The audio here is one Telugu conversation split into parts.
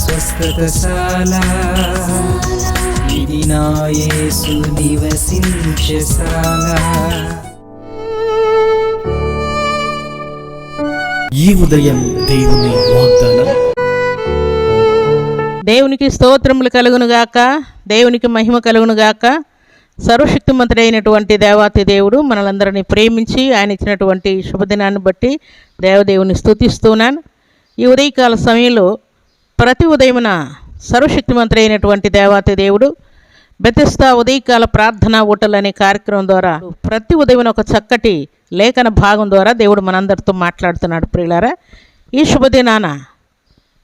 స్వస్థతశాల. ఇది నా యేసు నివసించశాల ఈ ఉదయం దేవుని వాగ్దానం. దేవునికి స్తోత్రములు కలుగునుగాక దేవునికి మహిమ కలుగునుగాక సర్వశక్తిమంతుడైనటువంటి దేవాతి దేవుడు మనలందరినీ ప్రేమించి ఆయన ఇచ్చినటువంటి శుభదినాన్ని బట్టి దేవదేవుని స్తుతిస్తున్నాను ఈ ఉదయకాల సమయంలో ప్రతి ఉదయమున సర్వశక్తిమంతుడైనటువంటి దేవాతి దేవుడు బెతిస్తా ఉదయకాల ప్రార్థన ఓటలు అనే కార్యక్రమం ద్వారా ప్రతి ఉదయం ఒక చక్కటి లేఖన భాగం ద్వారా దేవుడు మనందరితో మాట్లాడుతున్నాడు ప్రియులారా. ఈ శుభదినాన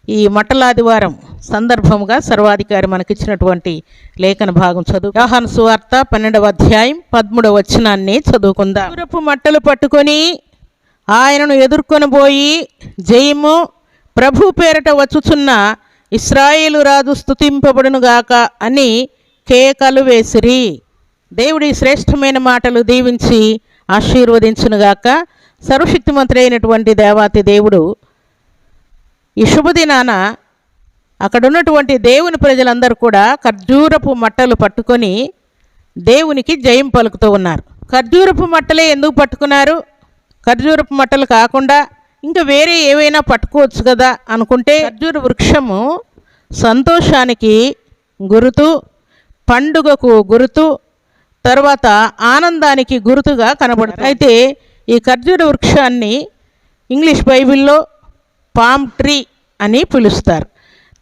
ఈ మట్టలాదివారం సందర్భముగా సర్వాధికారి మనకిచ్చినటువంటి లేఖన భాగం చదువు. యోహాను సువార్త పన్నెండవ అధ్యాయం పదమూడవ వచనాన్ని చదువుకుందాం. దూరపు మట్టలు పట్టుకొని ఆయనను ఎదుర్కొని పోయి జయము ప్రభు పేరట వచ్చుచున్న ఇస్రాయేలు రాజు స్థుతింపబడునుగాక అని కేకలు వేసిరి. దేవుడి శ్రేష్టమైన మాటలు దీవించి ఆశీర్వదించునుగాక సర్వశక్తిమంతుడైనటువంటి దేవాతి దేవుడు ఈ శుభదినాన అక్కడ ఉన్నటువంటి దేవుని ప్రజలందరూ కూడా ఖర్జూరపు మట్టలు పట్టుకొని దేవునికి జయం పలుకుతూ ఉన్నారు. ఖర్జూరపు మట్టలే ఎందుకు పట్టుకున్నారు? ఖర్జూరపు మట్టలు కాకుండా ఇంకా వేరే ఏవైనా పట్టుకోవచ్చు కదా అనుకుంటే ఖర్జూర వృక్షము సంతోషానికి గురుతు పండుగకు గురుతు తర్వాత ఆనందానికి గుర్తుగా కనబడుతుంది. అయితే ఈ ఖర్జూర వృక్షాన్ని ఇంగ్లీష్ బైబిల్లో పామ్ ట్రీ అని పిలుస్తారు.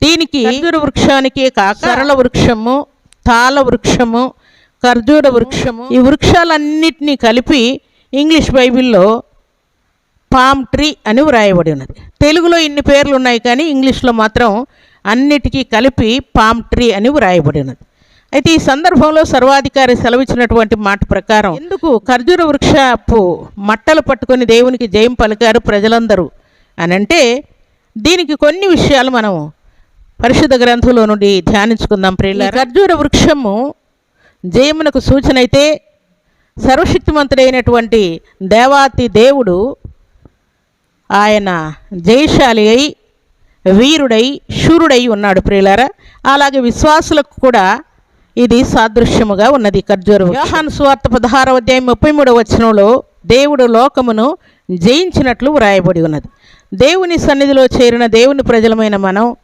దీనికి ఖర్జూర వృక్షానికి కాక సరళ వృక్షము తాళ వృక్షము ఖర్జూర వృక్షము ఈ వృక్షాలన్నిటినీ కలిపి ఇంగ్లీష్ బైబిల్లో పామ్ ట్రీ అని వ్రాయబడి ఉన్నది. తెలుగులో ఇన్ని పేర్లు ఉన్నాయి కానీ ఇంగ్లీష్లో మాత్రం అన్నిటికీ కలిపి పామ్ ట్రీ అని వ్రాయబడి ఉన్నది. అయితే ఈ సందర్భంలో సర్వాధికారి సెలవిచ్చినటువంటి మాట ప్రకారం ఎందుకు ఖర్జూర వృక్షపు మట్టలు పట్టుకొని దేవునికి జయం పలికారు ప్రజలందరూ? అని అంటే దీనికి కొన్ని విషయాలు మనం పరిశుద్ధ గ్రంథంలో నుండి ధ్యానించుకుందాం ప్రియుల ఖర్జూర వృక్షము జయమునకు సూచన అయితే సర్వశక్తిమంతుడైనటువంటి దేవాతి దేవుడు ఆయన జయశాలి అయి వీరుడై శూరుడై ఉన్నాడు ప్రియులారా. అలాగే విశ్వాసులకు కూడా ఇది సాదృశ్యముగా ఉన్నది. ఖర్జూరం వ్యూహాన్ స్వార్థ పదహారవ అధ్యాయం ముప్పై మూడవ వచనంలో దేవుడు లోకమును జయించినట్లు వ్రాయబడి ఉన్నది. దేవుని సన్నిధిలో చేరిన దేవుని ప్రజలమైన మనం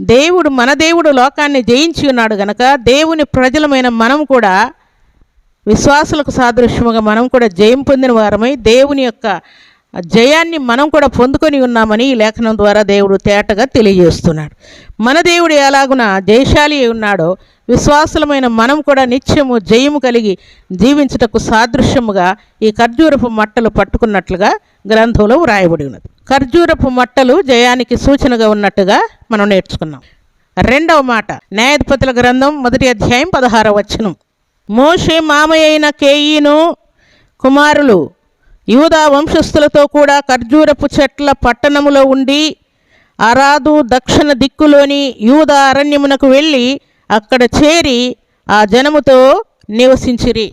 దేవుడు మన దేవుడు లోకాన్ని జయించి ఉన్నాడు గనక దేవుని ప్రజలమైన మనం కూడా విశ్వాసులకు సాదృశ్యముగా మనం కూడా జయం పొందిన వారమై దేవుని యొక్క జయాన్ని మనం కూడా పొందుకొని ఉన్నామని ఈ లేఖనం ద్వారా దేవుడు తేటగా తెలియజేస్తున్నాడు. మన దేవుడు ఎలాగున జయశాలి ఉన్నాడో విశ్వాసులమైన మనం కూడా నిత్యము జయము కలిగి జీవించుటకు సాదృశ్యముగా ఈ ఖర్జూరపు మట్టలు పట్టుకున్నట్లుగా గ్రంథంలో వ్రాయబడి ఉన్నది. ఖర్జూరపు మట్టలు జయానికి సూచనగా ఉన్నట్టుగా మనం నేర్చుకున్నాం. రెండవ మాట న్యాయాధిపతుల గ్రంథం మొదటి అధ్యాయం పదహారవ వచనం. మోషే మామయ్య అయిన కేయిను కుమారులు యూదా వంశస్థులతో కూడా ఖర్జూరపు చెట్ల పట్టణములో ఉండి అరాదు దక్షిణ దిక్కులోని యూదా అరణ్యమునకు వెళ్ళి అక్కడ చేరి ఆ జనముతో నివసించిరి.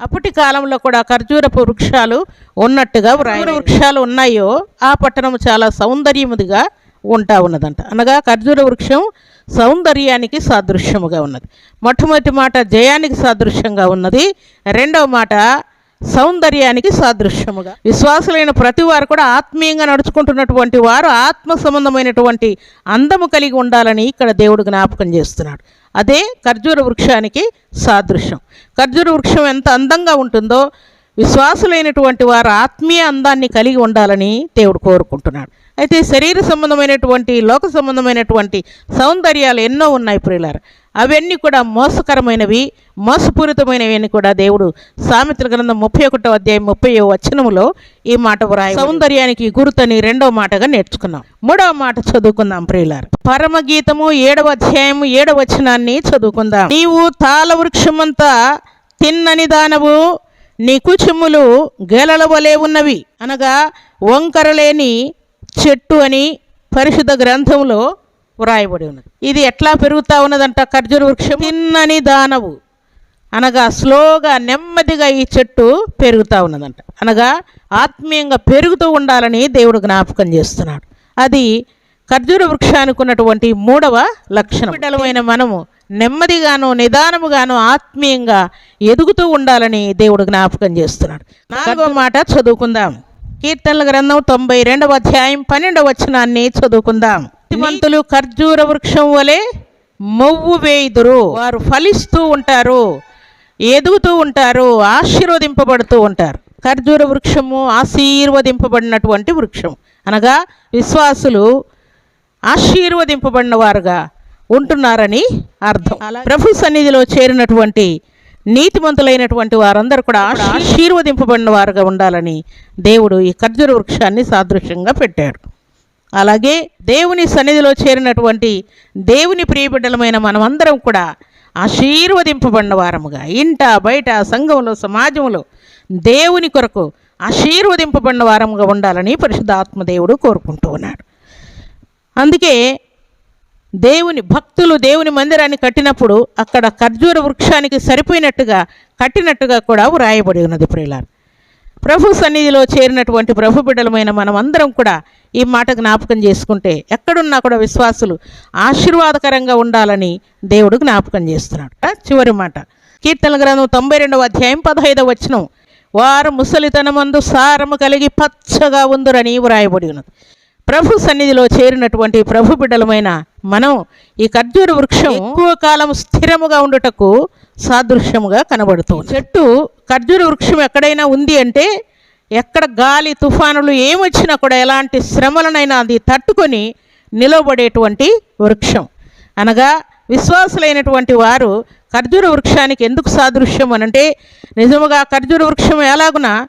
అప్పటి కాలంలో కూడా ఖర్జూరపు వృక్షాలు ఉన్నట్టుగా వ్రాయ వృక్షాలు ఉన్నాయో ఆ పట్టణం చాలా సౌందర్యముదిగా ఉంటా ఉన్నదంట. అనగా ఖర్జూర వృక్షం సౌందర్యానికి సాదృశ్యముగా ఉన్నది. మొట్టమొదటి మాట జయానికి సాదృశ్యంగా ఉన్నది. రెండవ మాట సౌందర్యానికి సాదృశ్యముగా. విశ్వాసులైన ప్రతి వారు కూడా ఆత్మీయంగా నడుచుకుంటున్నటువంటి వారు ఆత్మ సంబంధమైనటువంటి అందము కలిగి ఉండాలని ఇక్కడ దేవుడు జ్ఞాపకం చేస్తున్నాడు. అదే ఖర్జూర వృక్షానికి సాదృశ్యం. ఖర్జూర వృక్షం ఎంత అందంగా ఉంటుందో విశ్వాసులైనటువంటి వారు ఆత్మీయ అందాన్ని కలిగి ఉండాలని దేవుడు కోరుకుంటున్నాడు. అయితే శరీర సంబంధమైనటువంటి లోక సంబంధమైనటువంటి సౌందర్యాలు ఎన్నో ఉన్నాయి ప్రియులారు. అవన్నీ కూడా మోసకరమైనవి మోసపూరితమైనవి అని కూడా దేవుడు సామెతల గ్రంథం ముప్పై ఒకటో అధ్యాయం ముప్పై వచనములో ఈ మాట వ్రాయి సౌందర్యానికి గురుతని రెండవ మాటగా నేర్చుకున్నాం. మూడవ మాట చదువుకుందాం ప్రియులారు. పరమగీతము ఏడవ అధ్యాయము ఏడవ వచనాన్ని చదువుకుందాం. నీవు తాళ వృక్షమంతా తిన్నని దానవు నీ కుచుములు గెలల వలె ఉన్నవి. అనగా వంకరలేని చెట్టు అని పరిశుద్ధ గ్రంథంలో వ్రాయబడి ఉన్నది. ఇది ఎట్లా పెరుగుతా ఉన్నదంట ఖర్జూర వృక్షం? తిన్నని దానవు. అనగా స్లోగా నెమ్మదిగా ఈ చెట్టు పెరుగుతూ ఉన్నదంట. అనగా ఆత్మీయంగా పెరుగుతూ ఉండాలని దేవుడు జ్ఞాపకం చేస్తున్నాడు. అది ఖర్జూర వృక్షానికి ఉన్నటువంటి మూడవ లక్షణం. బిడ్డలమైన మనము నెమ్మదిగాను నిదానముగాను ఆత్మీయంగా ఎదుగుతూ ఉండాలని దేవుడు జ్ఞాపకం చేస్తున్నాడు. నాలుగవ మాట చదువుకుందాం. కీర్తనల గ్రంథం తొంభై రెండవ అధ్యాయం పన్నెండవ వచనాన్ని చదువుకుందాం. నీతిమంతులు ఖర్జూర వృక్షం వలె మొవ్వు వేయుదురు. వారు ఫలిస్తూ ఉంటారు ఎదుగుతూ ఉంటారు ఆశీర్వదింపబడుతూ ఉంటారు. ఖర్జూర వృక్షము ఆశీర్వదింపబడినటువంటి వృక్షం. అనగా విశ్వాసులు ఆశీర్వదింపబడిన వారుగా ఉంటున్నారని అర్థం. ప్రభు సన్నిధిలో చేరినటువంటి నీతిమంతులైనటువంటి వారందరూ కూడా ఆశీర్వదింపబడిన వారుగా ఉండాలని దేవుడు ఈ ఖర్జూర వృక్షాన్ని సాదృశ్యంగా పెట్టాడు అలాగే దేవుని సన్నిధిలో చేరినటువంటి దేవుని ప్రియబిడ్డలమైన మనమందరం కూడా ఆశీర్వదింపబడిన వారముగా ఇంట బయట సంఘంలో సమాజంలో దేవుని కొరకు ఆశీర్వదింపబడిన వారముగా ఉండాలని పరిశుద్ధాత్మదేవుడు కోరుకుంటూ ఉన్నాడు. అందుకే దేవుని భక్తులు దేవుని మందిరాన్ని కట్టినప్పుడు అక్కడ ఖర్జూర వృక్షానికి సరిపోయినట్టుగా కట్టినట్టుగా కూడా వ్రాయబడి ఉన్నది ప్రియులారు. ప్రభు సన్నిధిలో చేరినటువంటి ప్రభు బిడ్డలమైన మనమందరం కూడా ఈ మాట జ్ఞాపకం చేసుకుంటే ఎక్కడున్నా కూడా విశ్వాసులు ఆశీర్వాదకరంగా ఉండాలని దేవుడు జ్ఞాపకం చేస్తున్నాడు. చివరి మాట. కీర్తన గ్రంథం తొంభై రెండవ అధ్యాయం పదహైదవ వచనం. వారు ముసలితనమందు సారము కలిగి పచ్చగా ఉందరని వ్రాయబడి ఉన్నది. ప్రభు సన్నిధిలో చేరినటువంటి ప్రభు బిడ్డలమైన మనం ఈ ఖర్జూర వృక్షం ఎక్కువ కాలం స్థిరముగా ఉండుటకు సాదృశ్యముగా కనబడుతుంది చెట్టు ఖర్జూర వృక్షం ఎక్కడైనా ఉంది అంటే ఎక్కడ గాలి తుఫానులు ఏమొచ్చినా కూడా ఎలాంటి శ్రమలనైనా అది తట్టుకొని నిలవబడేటువంటి వృక్షం. అనగా విశ్వాసులైనటువంటి వారు ఖర్జూర వృక్షానికి ఎందుకు సాదృశ్యం అనంటే నిజముగా ఖర్జూర వృక్షం ఎలాగున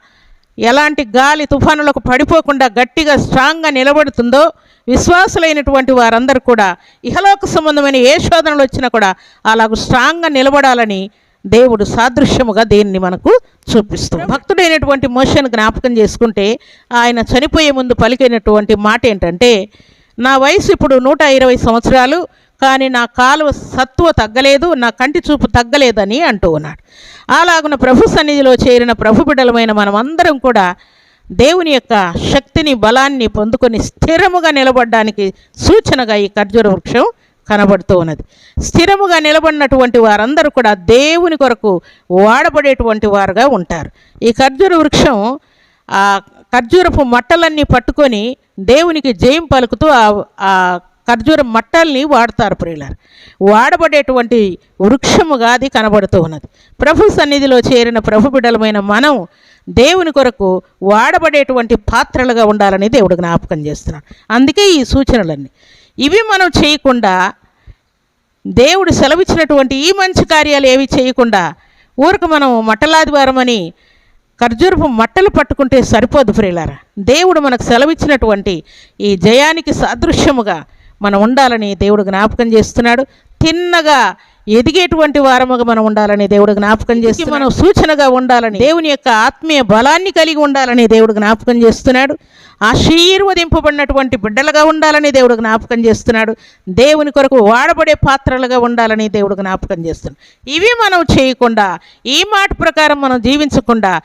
ఎలాంటి గాలి తుఫానులకు పడిపోకుండా గట్టిగా స్ట్రాంగ్గా నిలబడుతుందో విశ్వాసులైనటువంటి వారందరూ కూడా ఇహలోక సంబంధమైన ఏ శోధనలు వచ్చినా కూడా అలాగ స్ట్రాంగ్గా నిలబడాలని దేవుడు సాదృశ్యముగా దీన్ని మనకు చూపిస్తుంది భక్తుడైనటువంటి మోషన్ జ్ఞాపకం చేసుకుంటే ఆయన చనిపోయే ముందు పలికినటువంటి మాట ఏంటంటే నా వయసు ఇప్పుడు నూట ఇరవై సంవత్సరాలు కానీ నా కాలువ సత్వ తగ్గలేదు నా కంటి చూపు తగ్గలేదని అంటూ ఉన్నాడు. అలాగున ప్రభు సన్నిధిలో చేరిన ప్రభు బిడ్డలమైన మనమందరం కూడా దేవుని యొక్క శక్తిని బలాన్ని పొందుకొని స్థిరముగా నిలబడడానికి సూచనగా ఈ ఖర్జూర వృక్షం కనబడుతూ ఉన్నది. స్థిరముగా నిలబడినటువంటి వారందరూ కూడా దేవుని కొరకు వాడబడేటువంటి వారుగా ఉంటారు. ఈ ఖర్జూర వృక్షం ఆ ఖర్జూరపు మట్టలన్నీ పట్టుకొని దేవునికి జయం పలుకుతూ ఆ ఖర్జూర మట్టల్ని వాడతారు ప్రియులారు. వాడబడేటువంటి వృక్షముగా అది కనబడుతూ ఉన్నది. ప్రభు సన్నిధిలో చేరిన ప్రభు బిడలమైన మనం దేవుని కొరకు వాడబడేటువంటి పాత్రలుగా ఉండాలని దేవుడు జ్ఞాపకం చేస్తున్నాడు. అందుకే ఈ సూచనలన్నీ. ఇవి మనం చేయకుండా దేవుడు సెలవిచ్చినటువంటి ఈ మంచి కార్యాలు ఏవి చేయకుండా ఊరికి మనం మట్టలాదివారం అని ఖర్జూరపు మట్టలు పట్టుకుంటే సరిపోదు ప్రియులారా. దేవుడు మనకు సెలవిచ్చినటువంటి ఈ జయానికి సాదృశ్యముగా మనం ఉండాలని దేవుడు జ్ఞాపకం చేస్తున్నాడు. తిన్నగా ఎదిగేటువంటి వారముగా మనం ఉండాలని దేవుడు జ్ఞాపకం చేసి మనం సూచనగా ఉండాలని దేవుని యొక్క ఆత్మీయ బలాన్ని కలిగి ఉండాలని దేవుడు జ్ఞాపకం చేస్తున్నాడు. ఆశీర్వదింపబడినటువంటి బిడ్డలుగా ఉండాలని దేవుడు జ్ఞాపకం చేస్తున్నాడు. దేవుని కొరకు వాడబడే పాత్రలుగా ఉండాలని దేవుడు జ్ఞాపకం చేస్తున్నాడు. ఇవి మనం చేయకుండా ఈ మాట ప్రకారం మనం జీవించకుండా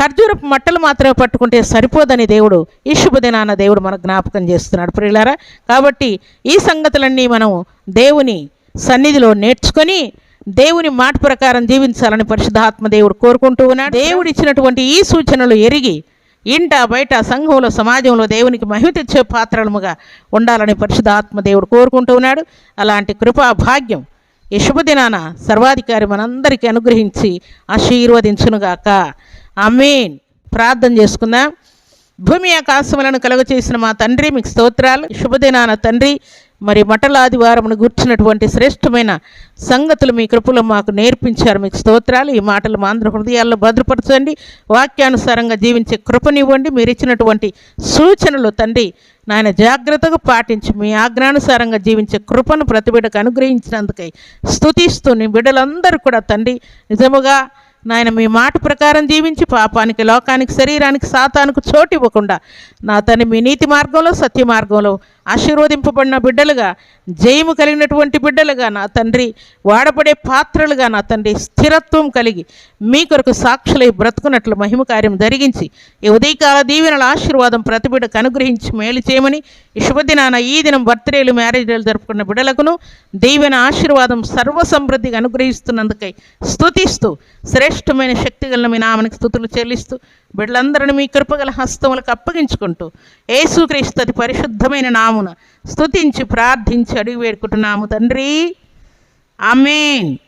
ఖర్జూరపు మట్టలు మాత్రమే పట్టుకుంటే సరిపోదని దేవుడు ఈ శుభదినాన దేవుడు మనకు జ్ఞాపకం చేస్తున్నాడు. ప్రియులారా కాబట్టి ఈ సంగతులన్నీ మనం దేవుని సన్నిధిలో నేర్చుకొని దేవుని మాట ప్రకారం జీవించాలని పరిశుద్ధాత్మ దేవుడు కోరుకుంటూ ఉన్నాడు. దేవుడు ఇచ్చినటువంటి ఈ సూచనలు ఎరిగి ఇంట బయట సంఘంలో సమాజంలో దేవునికి మహిమ తెచ్చే పాత్రలముగా ఉండాలని పరిశుద్ధాత్మ దేవుడు కోరుకుంటూ ఉన్నాడు. అలాంటి కృపా భాగ్యం ఈ శుభదినాన సర్వాధికారి మనందరికీ అనుగ్రహించి ఆశీర్వదించునుగాక. అమీన్ ప్రార్థన చేసుకుందాం. భూమి ఆకాశములను కలుగచేసిన మా తండ్రి మీకు స్తోత్రాలు. శుభదినాన తండ్రి మరి మటలాదివారమును గుర్చినటువంటి శ్రేష్టమైన సంగతులు మీ కృపలో మాకు నేర్పించారు. మీకు స్తోత్రాలు. ఈ మాటలు మా ఆంధ్ర హృదయాల్లో భద్రపరచండి. వాక్యానుసారంగా జీవించే కృపనివ్వండి. మీరు ఇచ్చినటువంటి సూచనలు తండ్రి నాయన జాగ్రత్తగా పాటించి మీ ఆజ్ఞానుసారంగా జీవించే కృపను ప్రతిబిడకు అనుగ్రహించినందుకై స్థుతిస్తూ నీ బిడ్డలందరూ కూడా తండ్రి నిజముగా నాయన మీ మాట ప్రకారం జీవించి పాపానికి లోకానికి శరీరానికి సాతానికి చోటు ఇవ్వకుండా నా తను మీ నీతి మార్గంలో సత్య మార్గంలో ఆశీర్వదింపబడిన బిడ్డలుగా జయము కలిగినటువంటి బిడ్డలుగా నా తండ్రి వాడబడే పాత్రలుగా నా తండ్రి స్థిరత్వం కలిగి మీ కొరకు సాక్షులై బ్రతుకున్నట్లు మహిమ కార్యం జరిగించి ఈ ఉదయకాల దీవెనల ఆశీర్వాదం ప్రతి బిడ్డకు అనుగ్రహించి మేలు చేయమని ఈ శుభదినాన ఈ దినం బర్త్డేలు మ్యారేజ్లు జరుపుకున్న బిడ్డలకును దీవెన ఆశీర్వాదం సర్వసమృద్ధిగా అనుగ్రహిస్తున్నందుకై స్థుతిస్తూ శ్రేష్టమైన శక్తిగలను మీ నామనికి స్థుతులు చెల్లిస్తూ బిడ్డలందరిని మీ కృపగల హస్తములకు అప్పగించుకుంటూ ఏసుక్రీస్తు అతి పరిశుద్ధమైన నామమున స్తుతించి ప్రార్థించి అడిగి వేడుకుంటున్నాము తండ్రి. ఆమెన్.